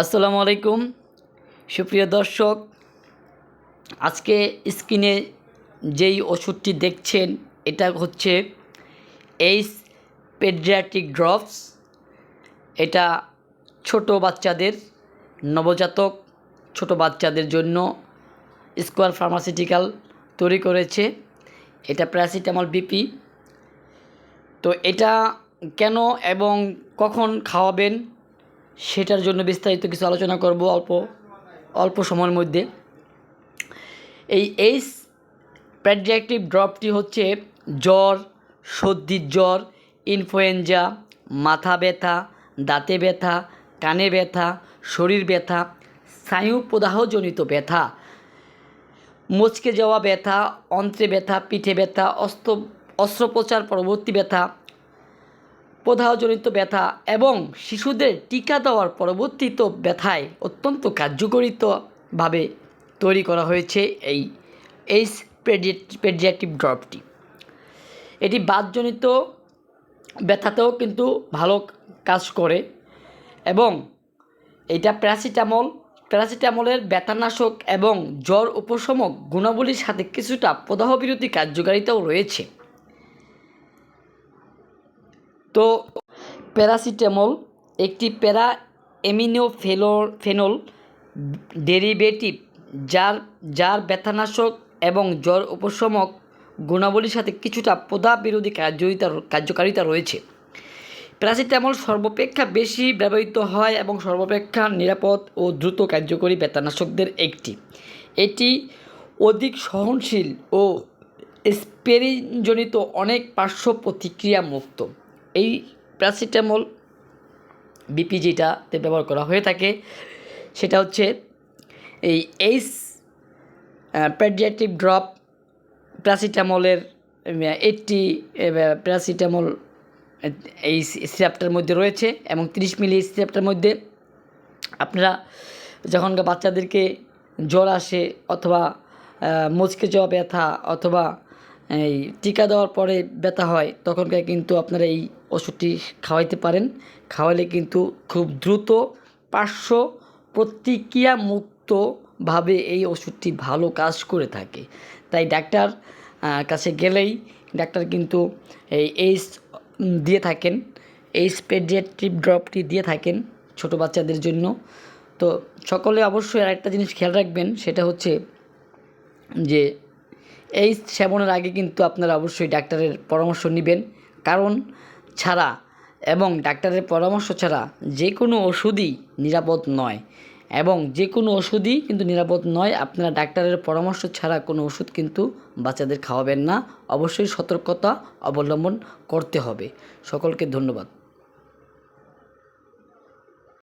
আসসালামু আলাইকুম। সুপ্রিয় দর্শক, আজকে স্ক্রিনে যেই ওষুধটি দেখছেন, এটা হচ্ছে এইস পেডিয়াট্রিক ড্রপস। এটা ছোট বাচ্চাদের, নবজাতক ছোট বাচ্চাদের জন্য স্কোয়ার ফার্মাসিউটিক্যাল তৈরি করেছে। এটা প্যারাসিটামল বিপি। তো এটা কেন এবং কখন খাওয়াবেন? সেটার জন্য বিস্তারিত কিছু আলোচনা করব অল্প অল্প সময়ের মধ্যে। এই এইস প্যাডিয়াট্রিক ড্রপটি হচ্ছে জ্বর, সর্দির জ্বর, ইনফ্লুয়েঞ্জা, মাথা ব্যথা, দাঁতে ব্যথা, কানে ব্যথা, শরীর ব্যথা স্নায়ু প্রদাহজনিত ব্যথা মুচকে যাওয়া ব্যথা, অন্ত্রে ব্যথা, পিঠে ব্যথা, অস্ত্র, অস্ত্রোপচার, পরবর্তী ব্যথা প্রদাহজনিত ব্যথা এবং শিশুদের টিকা দেওয়ার পরবর্তীত ব্যথায় অত্যন্ত কার্যকরিতভাবে তৈরি করা হয়েছে এই এইস পেডিয়াট্রিক ড্রপটি। এটি বাতজনিত ব্যথাতেও কিন্তু ভালো কাজ করে এবং এটা প্যারাসিটামল। প্যারাসিটামলের ব্যথানাশক এবং জ্বর উপশমক গুণাবলীর সাথে কিছুটা প্রদাহ বিরোধী কার্যকারিতাও রয়েছে। তো প্যারাসিটামল, একটি প্যারা ফেলো ফেনল ডেরিভেটিভ যার যার ব্যথানাশক এবং জ্বর উপশমক গুণাবলীর সাথে কিছুটা প্রদাহ বিরোধী কার্যকারিতা রয়েছে। প্যারাসিটামল সর্বাপেক্ষা বেশি ব্যবহৃত হয় এবং সর্বাপেক্ষা নিরাপদ ও দ্রুত কার্যকরী ব্যথানাশকদের একটি। এটি অধিক সহনশীল ও স্পেরিনজনিত অনেক পার্শ্ব প্রতিক্রিয়া মুক্ত এই প্যারাসিটামল বিপি যেটাতে ব্যবহার করা হয়ে থাকে। সেটা হচ্ছে এই এইস প্যাডিয়াট্রিক ড্রপ প্যারাসিটামলের এইটটি প্যারাসিটামল, এই সিরাপটার মধ্যে রয়েছে এবং তিরিশ মিলি সিরাপটার মধ্যে আপনারা যখন বাচ্চাদেরকে জ্বর আসে অথবা মুচকে যাওয়া ব্যথা অথবা এই টিকা দেওয়ার পরে ব্যথা হয় তখনকার কিন্তু আপনারা এই ওষুধটি খাওয়াইতে পারেন। খাওয়ালে কিন্তু খুব দ্রুত পার্শ্ব প্রতিক্রিয়া মুক্তভাবে এই ওষুধটি ভালো কাজ করে থাকে। তাই ডাক্তার কাছে গেলেই ডাক্তার কিন্তু এই এইস দিয়ে থাকেন এইস পেডিয়াট্রিক ড্রপটি দিয়ে থাকেন ছোট বাচ্চাদের জন্য। তো সকলে অবশ্যই আরেকটা জিনিস খেয়াল রাখবেন, সেটা হচ্ছে যে এই সেবনের আগে কিন্তু আপনারা অবশ্যই ডাক্তারের পরামর্শ নেবেন। কারণ ছাড়া এবং ডাক্তারের পরামর্শ ছাড়া যে কোনো ওষুধই নিরাপদ নয়। এবং যে কোনো ওষুধই কিন্তু নিরাপদ নয়। আপনারা ডাক্তারের পরামর্শ ছাড়া কোনো ওষুধ কিন্তু বাচ্চাদের খাওয়াবেন না। অবশ্যই সতর্কতা অবলম্বন করতে হবে। সকলকে ধন্যবাদ।